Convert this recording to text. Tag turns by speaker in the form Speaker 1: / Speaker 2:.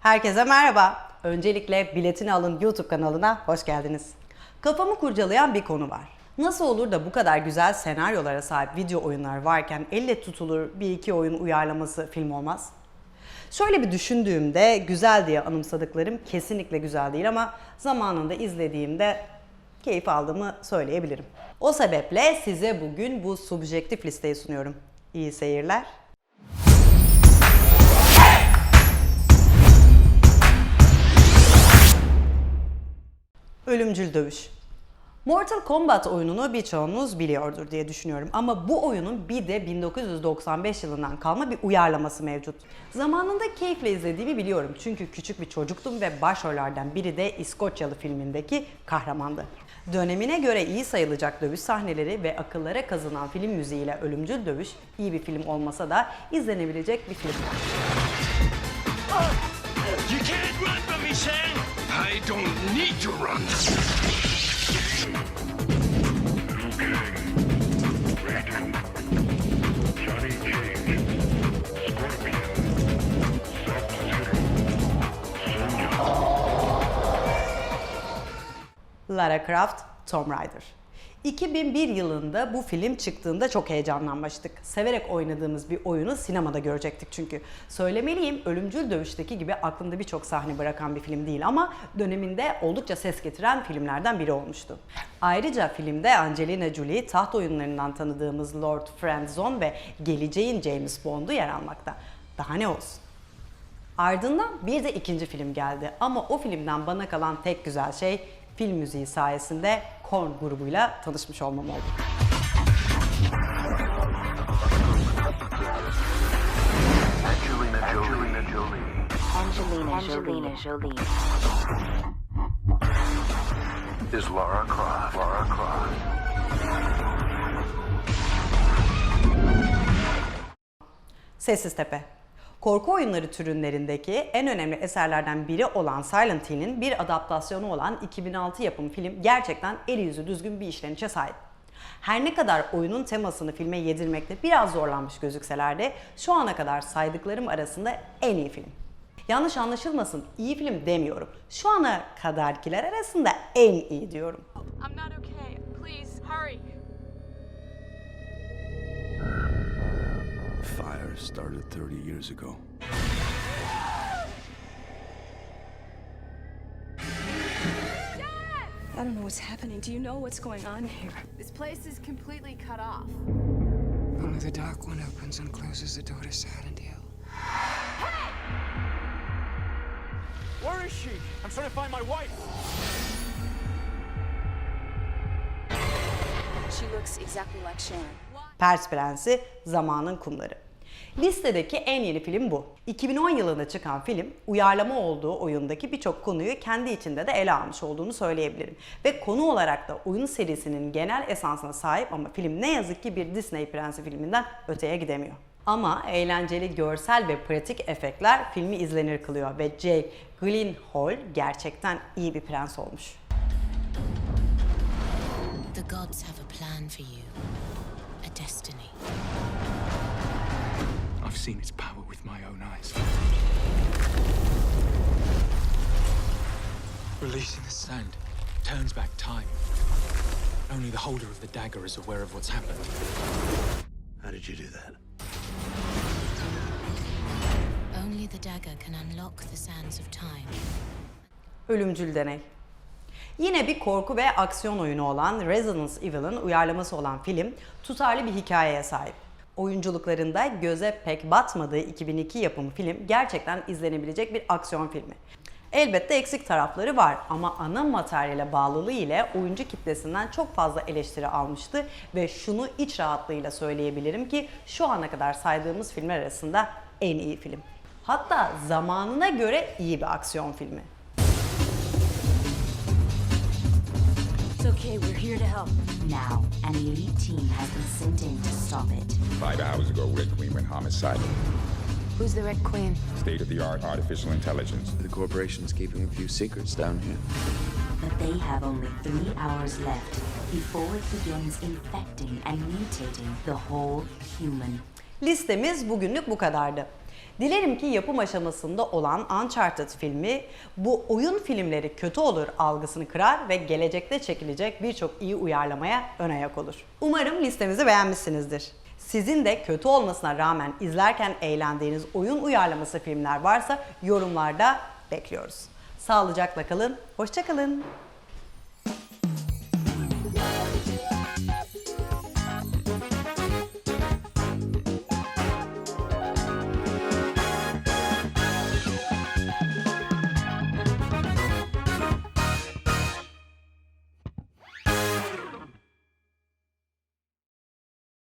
Speaker 1: Herkese merhaba. Öncelikle Biletini Alın YouTube kanalına hoş geldiniz. Kafamı kurcalayan bir konu var. Nasıl olur da bu kadar güzel senaryolara sahip video oyunlar varken elle tutulur bir iki oyun uyarlaması film olmaz? Şöyle bir düşündüğümde güzel diye anımsadıklarım kesinlikle güzel değil ama zamanında izlediğimde keyif aldığımı söyleyebilirim. O sebeple size bugün bu subjektif listeyi sunuyorum. İyi seyirler. Ölümcül Dövüş. Mortal Kombat oyununu birçoğunuz biliyordur diye düşünüyorum ama bu oyunun bir de 1995 yılından kalma bir uyarlaması mevcut. Zamanında keyifle izlediğimi biliyorum çünkü küçük bir çocuktum ve başrollerden biri de İskoçyalı filmindeki kahramandı. Dönemine göre iyi sayılacak dövüş sahneleri ve akıllara kazınan film müziğiyle Ölümcül Dövüş iyi bir film olmasa da izlenebilecek bir film.
Speaker 2: Don't need to run.
Speaker 1: Lara Croft, Tomb Raider. 2001 yılında bu film çıktığında çok heyecanlanmıştık. Severek oynadığımız bir oyunu sinemada görecektik çünkü. Söylemeliyim Ölümcül Dövüş'teki gibi aklımda birçok sahne bırakan bir film değil ama döneminde oldukça ses getiren filmlerden biri olmuştu. Ayrıca filmde Angelina Jolie taht oyunlarından tanıdığımız Lord Friendzone ve geleceğin James Bond'u yer almakta. Daha ne olsun? Ardından bir de ikinci film geldi ama o filmden bana kalan tek güzel şey film müziği sayesinde Korn grubuyla tanışmış olmam oldu.
Speaker 3: Angelina Jolie.
Speaker 4: Angelina, Angelina Jolie.
Speaker 3: Is Lara Croft. Lara Croft.
Speaker 1: Sessiz Tepe. Korku oyunları türünlerindeki en önemli eserlerden biri olan Silent Hill'in bir adaptasyonu olan 2006 yapım film gerçekten eli yüzü düzgün bir işlenişe sahip. Her ne kadar oyunun temasını filme yedirmekte biraz zorlanmış gözükseler de şu ana kadar saydıklarım arasında en iyi film. Yanlış anlaşılmasın iyi film demiyorum. Şu ana kadarkiler arasında en iyi diyorum.
Speaker 5: I'm not okay. Please, hurry.
Speaker 6: Started 30 years ago.
Speaker 7: I don't know what's happening. Do you know what's going on here?
Speaker 5: This place is completely cut off.
Speaker 8: Only the dark one opens and closes the door to Silent Hill.
Speaker 2: Where is she? I'm trying to find my wife.
Speaker 7: She looks exactly like Sharon.
Speaker 1: Pers Prensi, Zamanın Kumları. Listedeki en yeni film bu. 2010 yılında çıkan film, uyarlama olduğu oyundaki birçok konuyu kendi içinde de ele almış olduğunu söyleyebilirim. Ve konu olarak da oyun serisinin genel esansına sahip ama film ne yazık ki bir Disney Prensi filminden öteye gidemiyor. Ama eğlenceli görsel ve pratik efektler filmi izlenir kılıyor ve Jake Gyllenhaal gerçekten iyi bir prens olmuş.
Speaker 9: The gods have a plan for you, a destiny.
Speaker 6: I've seen its power with my own eyes.
Speaker 10: Releasing the sand turns back time. Only the holder of the dagger is aware of what's happened.
Speaker 6: How did you do that?
Speaker 9: Only the dagger can unlock the sands of time.
Speaker 1: Ölümcül Deney. Yine bir korku ve aksiyon oyunu olan Resident Evil'ın uyarlaması olan film tutarlı bir hikayeye sahip. Oyunculuklarında göze pek batmadığı 2002 yapımı film gerçekten izlenebilecek bir aksiyon filmi. Elbette eksik tarafları var ama ana materyale bağlılığı ile oyuncu kitlesinden çok fazla eleştiri almıştı ve şunu iç rahatlığıyla söyleyebilirim ki şu ana kadar saydığımız filmler arasında en iyi film. Hatta zamanına göre iyi bir aksiyon filmi.
Speaker 7: Okay. We're here to help.
Speaker 4: Now, an elite team has been sent in to stop it.
Speaker 11: Five hours ago, Red Queen went homicidal.
Speaker 7: Who's the Red Queen?
Speaker 11: State of the art artificial intelligence.
Speaker 6: The corporation's keeping a few secrets down here.
Speaker 4: But they have only three hours left before it begins infecting and mutating the whole human.
Speaker 1: Listemiz bugünlük bu kadardı. Dilerim ki yapım aşamasında olan Uncharted filmi bu oyun filmleri kötü olur algısını kırar ve gelecekte çekilecek birçok iyi uyarlamaya ön ayak olur. Umarım listemizi beğenmişsinizdir. Sizin de kötü olmasına rağmen izlerken eğlendiğiniz oyun uyarlaması filmler varsa yorumlarda bekliyoruz. Sağlıcakla kalın, hoşçakalın.